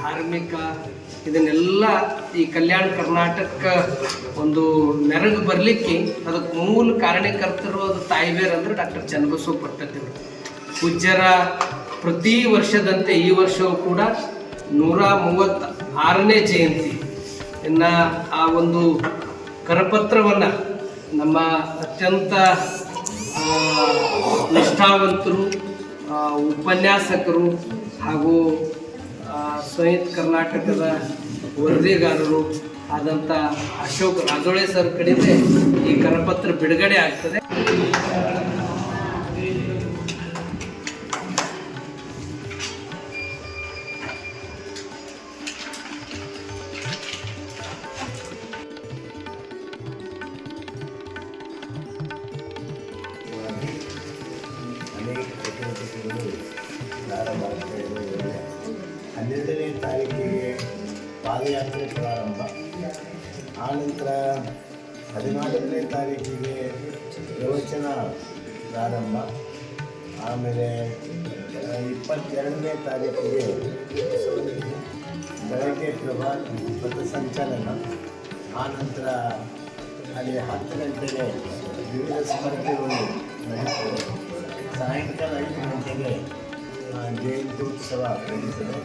ಧಾರ್ಮಿಕ, ಇದನ್ನೆಲ್ಲ ಈ ಕಲ್ಯಾಣ ಕರ್ನಾಟಕ ಒಂದು ಮೆರಗು ಬರಲಿಕ್ಕೆ ಅದಕ್ಕೆ ಮೂಲ ಕಾರಣಕರ್ತರು ಅದು ತಾಯಿಬೇರು ಅಂದರೆ ಡಾಕ್ಟರ್ ಚನ್ನಬಸವ ಪಟ್ಟತಿರು ಪೂಜ್ಯರ ಪ್ರತಿ ವರ್ಷದಂತೆ ಈ ವರ್ಷವೂ ಕೂಡ ನೂರ ಮೂವತ್ತ ಆರನೇ ಜಯಂತಿ. ಇನ್ನು ಆ ಒಂದು ಕರಪತ್ರವನ್ನು ನಮ್ಮ ಅತ್ಯಂತ ನಿಷ್ಠಾವಂತರು ಉಪನ್ಯಾಸಕರು ಹಾಗೂ ಸಂಯುಕ್ತ ಕರ್ನಾಟಕದ ವರದಿಗಾರರು ಆದಂಥ ಅಶೋಕ್ ರಾಜೋಳೆ ಸರ್ ಕಡೆಯಿಂದ ಈ ಕರಪತ್ರ ಬಿಡುಗಡೆ ಆಗ್ತದೆ. ಹನ್ನೆರಡನೇ ತಾರೀಕಿಗೆ ಪಾದಯಾತ್ರೆ ಪ್ರಾರಂಭ. ಆನಂತರ ಹದಿನಾಲ್ಕನೇ ತಾರೀಕಿಗೆ ಪ್ರವಚನ ಪ್ರಾರಂಭ. ಆಮೇಲೆ ಇಪ್ಪತ್ತೆರಡನೇ ತಾರೀಕಿಗೆ ಬೆಳಗ್ಗೆ ಪ್ರಭಾ ಪಥಸಂಚಲನ ಆನಂತರ ಅಲ್ಲಿ ಹತ್ತು ಗಂಟೆಗೆ ವಿವಿಧ ಸ್ಪರ್ಧೆಗಳು ನಡೆಯುತ್ತವೆ. ಸಾಯಂಕಾಲ ಐದು ಗಂಟೆಗೆ ಆ, ಜಯಂತಿ ಉತ್ಸವ ನಡೀತದೆ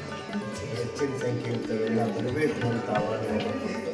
ಹೆಚ್ಚಿನ ಸಂಖ್ಯೆ ಇರ್ತವೆ ಎಲ್ಲ ಬರಬೇಕು ಅಂತ ಅವರು